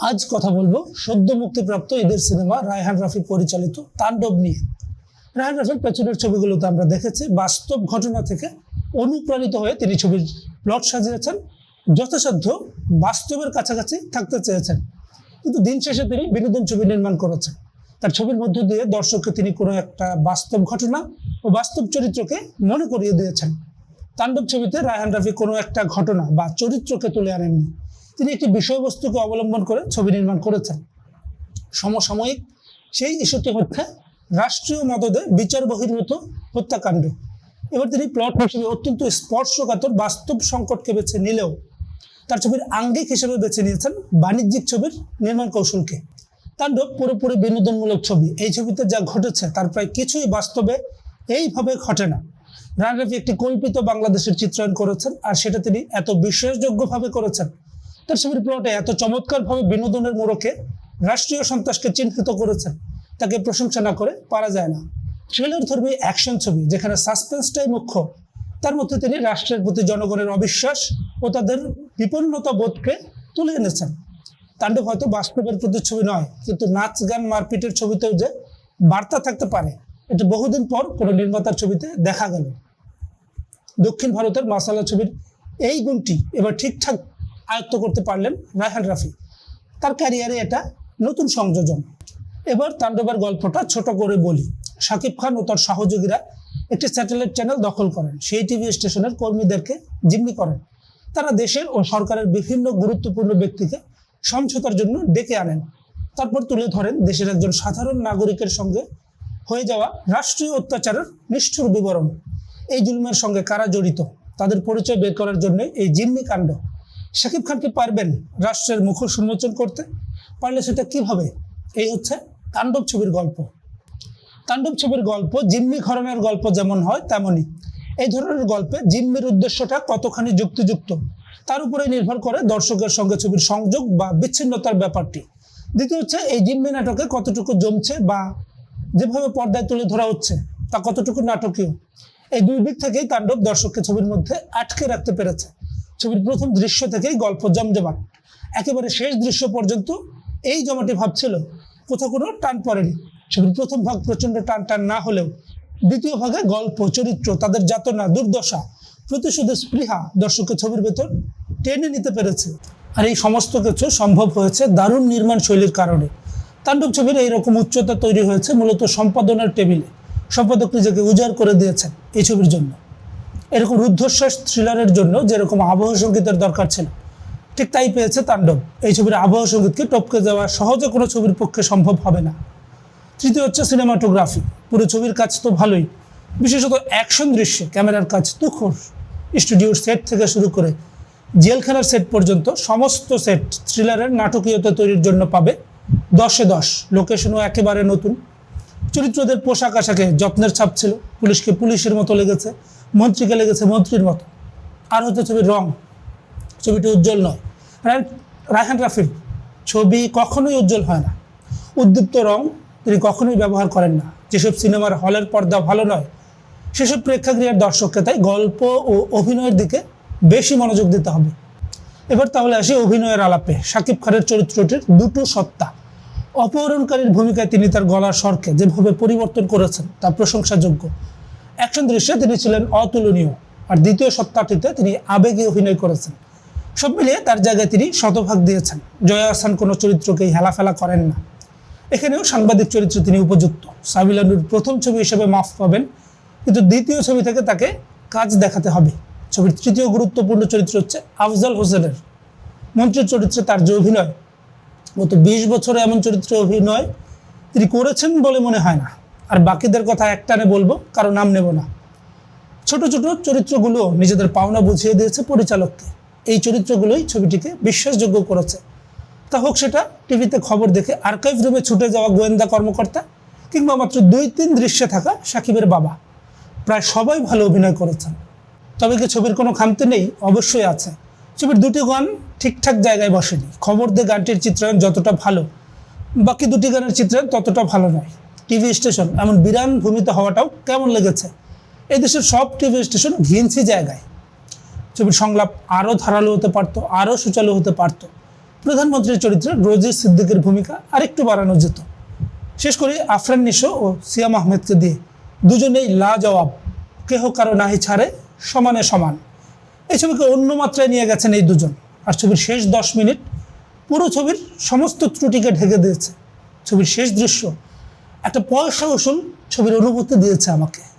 আজ কথা বলব সদ্য মুক্তিপ্রাপ্ত ঈদের সিনেমা রায়হান রাফি পরিচালিত তাণ্ডব নিয়ে। রায়হান রাফির পেছনের ছবিগুলোতে আমরা দেখেছি বাস্তব ঘটনা থেকে অনুপ্রাণিত হয়ে তিনি ছবির প্লট সাজিয়েছেন, যথাসাধ্য বাস্তবের কাছাকাছি থাকতে চেয়েছেন। কিন্তু দিন শেষে তিনি বিনোদন ছবি নির্মাণ করেছেন। তার ছবির মধ্য দিয়ে দর্শককে তিনি কোনো একটা বাস্তব ঘটনা ও বাস্তব চরিত্রকে মনে করিয়ে দিয়েছেন। তাণ্ডব ছবিতে রায়হান রাফি কোনো একটা ঘটনা বা চরিত্রকে তুলে আনেননি। তিনি একটি বিষয়বস্তুকে অবলম্বন করে ছবি নির্মাণ করেছেন। সমসাময়িক সেই ইস্যুটি হচ্ছে রাষ্ট্রীয় মদদে বিচার বহির্ভূত হত্যাকাণ্ড। এবার তিনি প্লট হিসেবে অত্যন্ত স্পর্শকাতর বাস্তব সংকটকে বেছে নিলেও তার ছবির আঙ্গিক হিসেবে বেছে নিয়েছেন বাণিজ্যিক ছবির নির্মাণ কৌশলকে। তাণ্ডব পুরোপুরি বিনোদনমূলক ছবি। এই ছবিতে যা ঘটেছে তার প্রায় কিছুই বাস্তবে এইভাবে ঘটে না। রানরাফি একটি কল্পিত বাংলাদেশের চিত্রায়ন করেছেন, আর সেটা তিনি এত বিশ্বাসযোগ্যভাবে করেছেন তার ছবির প্লটে এত চমৎকারভাবে বিনোদনের মোড়কে রাষ্ট্রীয় সন্ত্রাসকে চিহ্নিত করেছেন তাকে প্রশংসা না করে পারা যায় না। থ্রিলার ধর্মী অ্যাকশন ছবি, যেখানে সাসপেন্সটাই মুখ্য, তার মধ্যে তিনি রাষ্ট্রের প্রতি জনগণের অবিশ্বাস ও তাদের বিপন্নতা বোধকে তুলে এনেছেন। তাণ্ডব হয়তো বাস্তবের প্রতিচ্ছবি নয়, কিন্তু নাচ, গান, মারপিটের ছবিতেও যে বার্তা থাকতে পারে, এটা বহুদিন পর কোনো নির্মাতার ছবিতে দেখা গেল। দক্ষিণ ভারতের মাসালা ছবির এই গুণটি এবার ঠিকঠাক আয়ত্ত করতে পারলেন রায়হান রাফি। তার ক্যারিয়ারে এটা নতুন সংযোজন। এবার তাণ্ডবের গল্পটা ছোট করে বলি। শাকিব খান ও তার সহযোগীরা একটি স্যাটেলাইট চ্যানেল দখল করেন। সেই টিভি স্টেশনের কর্মীদেরকে জিম্মি করেন। তারা দেশের ও সরকারের বিভিন্ন গুরুত্বপূর্ণ ব্যক্তিকে সমঝোতার জন্য ডেকে আনেন। তারপর তুলে ধরেন দেশের একজন সাধারণ নাগরিকের সঙ্গে হয়ে যাওয়া রাষ্ট্রীয় অত্যাচারের নিষ্ঠুর বিবরণ। এই জুলুমের সঙ্গে কারা জড়িত? তাদের পরিচয় বের করার জন্য এই জিম্মি কাণ্ড শাকিব খান কি পারবেন রাষ্ট্রের মুখোশ উন্মোচন করতে। পারলে সেটা কীভাবে এই হচ্ছে তাণ্ডব ছবির গল্প। তাণ্ডব ছবির গল্প, জিম্মি ঘরানার গল্প যেমন হয় তেমনই। এই ধরনের গল্পে জিম্মির উদ্দেশ্যটা কতখানি যুক্তিযুক্ত, তার উপরে নির্ভর করে দর্শকের সঙ্গে ছবির সংযোগ বা বিচ্ছিন্নতার ব্যাপারটি। দ্বিতীয় হচ্ছে, এই জিম্মি নাটকে কতটুকু জমছে বা যেভাবে পর্দায় তুলে ধরা হচ্ছে, তা কতটুকু নাটকীয়? এই দুই দিক থেকেই তাণ্ডব দর্শককে ছবির মধ্যে আটকে রাখতে পেরেছে। ছবির প্রথম দৃশ্য থেকেই গল্প জমজমাট। একেবারে শেষ দৃশ্য পর্যন্ত এই জমাটি ভাব ছিল কোথাও কোনো টান পড়েনি। ছবির প্রথম ভাগ প্রচণ্ড টান টান না হলেও, দ্বিতীয় ভাগে গল্প, চরিত্র, তাদের যাতনা, দুর্দশা প্রতিশোধের স্পৃহা দর্শককে ছবির ভেতর টেনে নিতে পেরেছে। আর এই সমস্ত কিছু সম্ভব হয়েছে দারুণ নির্মাণ শৈলীর কারণে। তাণ্ডব ছবির এইরকম উচ্চতা তৈরি হয়েছে মূলত সম্পাদনার টেবিলে। সম্পাদক নিজেকে উজাড় করে দিয়েছেন এই ছবির জন্য। এরকম রুদ্ধশ্বাস থ্রিলারের জন্য যেরকম আবহ সঙ্গীতের দরকার ছিল, ঠিক তাই পেয়েছে তাণ্ডব। এই ছবির আবহ সঙ্গীতকে টপকে যাওয়া সহজে কোনো ছবির পক্ষে সম্ভব হবে না। তৃতীয় হচ্ছে সিনেমাটোগ্রাফি পুরো ছবির কাজ তো ভালোই। বিশেষত অ্যাকশন দৃশ্যে ক্যামেরার কাজ তুখর স্টুডিওর সেট থেকে শুরু করে জেলখানার সেট পর্যন্ত সমস্ত সেট থ্রিলারের নাটকীয়তা তৈরির জন্য পাবে দশে দশ। লোকেশনও একেবারে নতুন। চরিত্রদের পোশাক আশাকে যত্নের ছাপ ছিল। পুলিশকে পুলিশের মতো লেগেছে। মন্ত্রীকে লেগেছে মন্ত্রীর মতো। আর হচ্ছে ছবির রং, ছবিটি উজ্জ্বল নয়। রায়- রায়হান রাফির ছবি কখনোই উজ্জ্বল হয় না। উদ্দীপ্ত রং তিনি কখনোই ব্যবহার করেন না। যেসব সিনেমার হলের পর্দা ভালো নয়, সেসব প্রেক্ষাগৃহের দর্শককে তাই গল্প ও অভিনয়ের দিকে বেশি মনোযোগ দিতে হবে। এবার তাহলে আসি অভিনয়ের আলাপে। শাকিব খানের চরিত্রটির দুটো সত্তা। অপহরণকারীর ভূমিকায় তিনি তার গলার স্বরকে যেভাবে পরিবর্তন করেছেন, তা প্রশংসাযোগ্য। অ্যাকশন দৃশ্যে তিনি ছিলেন অতুলনীয়। আর দ্বিতীয় সত্তাটিতে তিনি আবেগে অভিনয় করেছেন। সব মিলিয়ে তার জায়গায় তিনি শতভাগ দিয়েছেন। জয়া আহসান কোনো চরিত্রকেই হেলাফেলা করেন না। এখানেও সাংবাদিক চরিত্রে তিনি উপযুক্ত। সাবিলানুর প্রথম ছবি হিসেবে মাফ পাবেন, কিন্তু দ্বিতীয় ছবি থেকে তাকে কাজ দেখাতে হবে। ছবির তৃতীয় গুরুত্বপূর্ণ চরিত্র হচ্ছে আফজাল হোসেনের। মন্ত্রীর চরিত্রে তার যে অভিনয়, গত বিশ বছরে এমন চরিত্রে অভিনয় তিনি করেছেন বলে মনে হয় না। আর বাকিদের কথা একটানে বলব, কারও নাম নেব না। ছোট ছোট চরিত্রগুলো নিজেদের পাওনা বুঝিয়ে দিয়েছে পরিচালককে। এই চরিত্রগুলোই ছবিটিকে বিশ্বাসযোগ্য করেছে। তা হোক সেটা, টিভিতে খবর দেখে আর্কাইভ রুমে ছুটে যাওয়া গোয়েন্দা কর্মকর্তা কিংবা মাত্র দুই তিন দৃশ্যে থাকা সাকিবের বাবা। প্রায় সবাই ভালো অভিনয় করেছেন। তবে কি ছবির কোনো খামতি নেই? অবশ্যই আছে। ছবির দুটি গান ঠিকঠাক জায়গায় বসেনি। খবর দিয়ে গানটির চিত্রায়ন যতটা ভালো, বাকি দুটি গানের চিত্রায়ন ততটা ভালো নয়। টিভি স্টেশন, এমন বিরান ভূমিতে হওয়াটাও কেমন লেগেছে? এই দেশের সব টিভি স্টেশন ঘিনছি জায়গায়। ছবির সংলাপ আরও ধারালো হতে পারতো, আরও সুচালু হতে পারতো। প্রধানমন্ত্রীর চরিত্রে রোজি সিদ্দিকের ভূমিকা আরেকটু বাড়ানো যেত। শেষ করে আফরান নিশো ও সিয়াম আহমেদকে দিয়ে দুজনেই লা জবাব কেহ কারও নাহি ছাড়ে, সমানে সমান। এই ছবিকে অন্য মাত্রায় নিয়ে গেছেন এই দুজন। আর ছবির শেষ দশ মিনিট পুরো ছবির সমস্ত ত্রুটিকে ঢেকে দিয়েছে। ছবির শেষ দৃশ্য একটা পয়সা ওষুধ ছবির অনুভূতি দিয়েছে আমাকে।